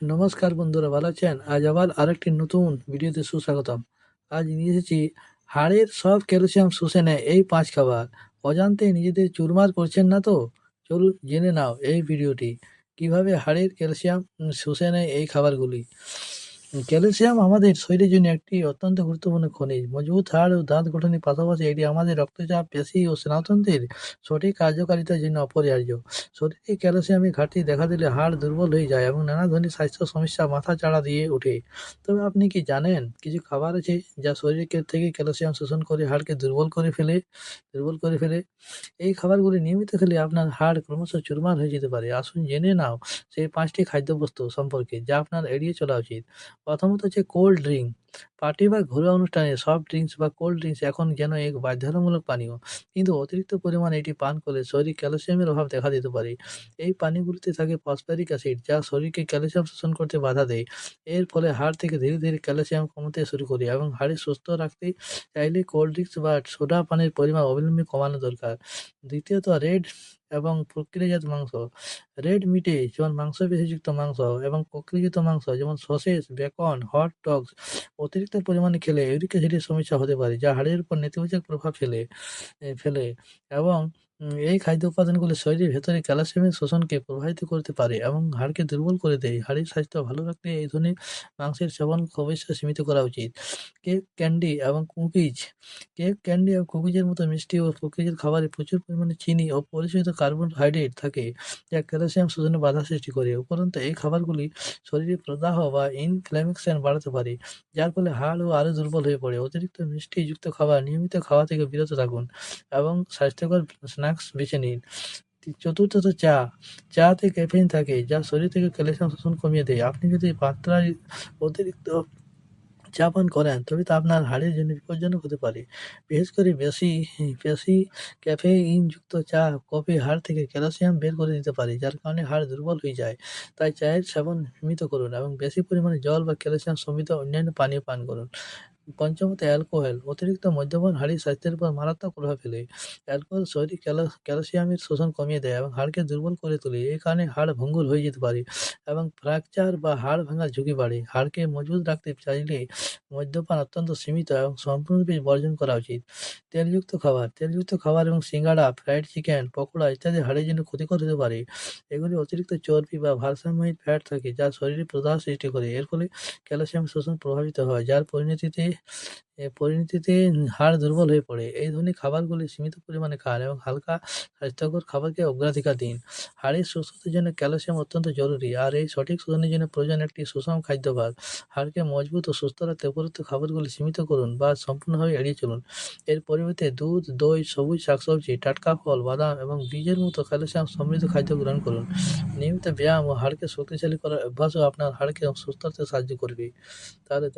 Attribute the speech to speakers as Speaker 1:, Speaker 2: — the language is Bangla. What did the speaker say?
Speaker 1: নমস্কার বন্ধুরা, ভালো আছেন? আজ আবার আরেকটি নতুন ভিডিওতে সুস্বাগতম। আজ নিয়ে এসেছি হাড়ের সব ক্যালসিয়াম শুষে নেয় এই পাঁচ খাবার। অজান্তে নিজেদের চুরমার করছেন না তো? চলুন জেনে নাও এই ভিডিওটি। কীভাবে হাড়ের ক্যালসিয়াম শুষে নেয় এই খাবারগুলি? ক্যালসিয়াম আমাদের শরীরের জন্য একটি অত্যন্ত গুরুত্বপূর্ণ খনিজ। মজবুত হাড় ও দাঁত গঠনের পাশাপাশি এটি আমাদের রক্তচাপ, পেশি ও স্নায়ুতন্ত্রের সঠিক কার্যকারিতার জন্য অপরিহার্য। শরীরে ক্যালসিয়ামের ঘাটতি দেখা দিলে হাড় দুর্বল হয়ে যায় এবং নানা ধরনের স্বাস্থ্য সমস্যা মাথা চাড়া দিয়ে ওঠে। তবে আপনি কি জানেন কিছু খাবার আছে যা শরীরের থেকে ক্যালসিয়াম শোষণ করে হাড়কে দুর্বল করে ফেলে? দুর্বল করে ফেলে? এই খাবারগুলি নিয়মিত খেলে আপনার হাড় ক্রমশ চুরমার হয়ে যেতে পারে। আসুন জেনে নাও সেই পাঁচটি খাদ্যবস্তু সম্পর্কে যা আপনার এড়িয়ে চলা উচিত। প্রথমত হচ্ছে কোল্ড ড্রিঙ্ক পার্টি বা ঘরোয়া অনুষ্ঠানে সফট ড্রিঙ্কস বা কোল্ড ড্রিঙ্কস এখন যেন এক বাধ্যতামূলক পানীয়। কিন্তু অতিরিক্ত পরিমাণে এটি পান করলে শরীরে ক্যালসিয়ামের অভাব দেখা দিতে পারে। এই পানিগুলিতে থাকে ফসফরিক অ্যাসিড, যা শরীরকে ক্যালসিয়াম শোষণ করতে বাধা দেয়। এর ফলে হাড় থেকে ধীরে ধীরে ক্যালসিয়াম কমতে শুরু করে এবং হাড়ে সুস্থ রাখতে চাইলে কোল্ড ড্রিঙ্কস বা সোডা পানির পরিমাণ অবিলম্বে কমানো দরকার। দ্বিতীয়ত রেড এবং প্রক্রিয়াজাত মাংস রেড মিটে যেমন মাংস পেশিযুক্ত মাংস এবং প্রক্রিয়াজাত মাংস যেমন সসেস বেকন হট ডগস অতিরিক্ত পরিমাণে খেলে ইউরিক অ্যাসিডের সমস্যা হতে পারে, যা হাড়ের উপর নেতিবাচক প্রভাব ফেলে ফেলে এবং এই খাদ্য উপাদানগুলি শরীরের ভেতরে ক্যালসিয়ামের শোষণকে প্রভাবিত করতে পারে এবং হাড়কে দুর্বল করে দেয়। হাড়ের স্বাস্থ্য ভালো রাখতে এই ধরনের মাংসের সেবন অবশ্যই সীমিত করা উচিত। কেক, ক্যান্ডি এবং কুকিজ। কেক, ক্যান্ডি এবং কুকিজের মতো মিষ্টি ও প্রকৃতির খাবারে প্রচুর পরিমাণে চিনি ও পরিশোধিত কার্বোহাইড্রেট থাকে, যা ক্যালসিয়াম শোষণে বাধা সৃষ্টি করে। উপরন্তু, এই খাবারগুলি শরীরে প্রদাহ বা ইনফ্ল্যামেশন বাড়াতে পারে, যার ফলে হাড় ও আরও দুর্বল হয়ে পড়ে। অতিরিক্ত মিষ্টিযুক্ত খাবার নিয়মিত খাওয়া থেকে বিরত থাকুন এবং স্বাস্থ্যকর স্ন্যাক্স বেছে নিন। চতুর্থত চা। চাতে ক্যাফেইন থাকে, যা শরীর থেকে ক্যালসিয়াম শোষণ কমিয়ে দেয়। আপনি যদি মাত্রায় অতিরিক্ত চা পান করেন, তবে তা আপনার হাড়ের জন্য বিপজ্জনক হতে পারে। বিশেষ করে বেশি বেশি ক্যাফেইনযুক্ত চা কফি হাড় থেকে ক্যালসিয়াম বের করে দিতে পারে, যার কারণে হাড় দুর্বল হয়ে যায়। তাই চায়ের সেবন সীমিত করুন এবং বেশি পরিমাণে জল বা ক্যালসিয়াম সমৃদ্ধ অন্যান্য পানীয় পান করুন। পঞ্চমত অ্যালকোহল, অতিরিক্ত মদ্যপান হাড়ের স্বাস্থ্যের উপর মারাত্মক প্রভাব ফেলে। অ্যালকোহল শরীরে ক্যালো- ক্যালসিয়ামের শোষণ কমিয়ে দেয় এবং হাড়কে দুর্বল করে তোলে। এই কারণে হাড় ভঙ্গুর হয়ে যেতে পারে এবং ফ্র্যাকচার বা হাড় ভাঙার ঝুঁকি বাড়ে। হাড়কে মজবুত রাখতে চাইলে মদ্যপান অত্যন্ত সীমিত এবং সম্পূর্ণরূপে বর্জন করা উচিত। তেলযুক্ত খাবার তেলযুক্ত খাবার এবং সিঙ্গাড়া, ফ্রাইড চিকেন, পকোড়া ইত্যাদি হাড়ের জন্য ক্ষতিকর হতে পারে। এগুলি অতিরিক্ত চর্বি বা ভারসাম্যহীন ফ্যাট থাকে যা শরীরে প্রদাহ সৃষ্টি করে। এর ফলে ক্যালসিয়াম শোষণ প্রভাবিত হয়, যার পরিণতিতে পরিণতিতে হাড় দুর্বল হয়ে পড়ে। এই ধরনের খাবারগুলি সীমিত পরিমাণে খান এবং হালকা স্বাস্থ্যকর খাবারকে অগ্রাধিকার দিন। হাড়ের সুস্থতার জন্য ক্যালসিয়াম অত্যন্ত জরুরি আর এই সঠিক শোধনের জন্য প্রয়োজন একটি সুষম খাদ্যাভ্যাস হাড়কে মজবুত ও সুস্থ রাখতে উপরোক্ত খাবারগুলি সীমিত করুন বা সম্পূর্ণভাবে এড়িয়ে চলুন। এর পরিবর্তে দুধ, দই, সবুজ শাকসবজি, টাটকা ফল, বাদাম এবং বীজের মতো ক্যালসিয়াম সমৃদ্ধ খাদ্য গ্রহণ করুন। নিয়মিত ব্যায়াম ও হাড়কে শক্তিশালী করার অভ্যাসও আপনার হাড়কে সুস্থ রাখতে সাহায্য করবে। তাহলে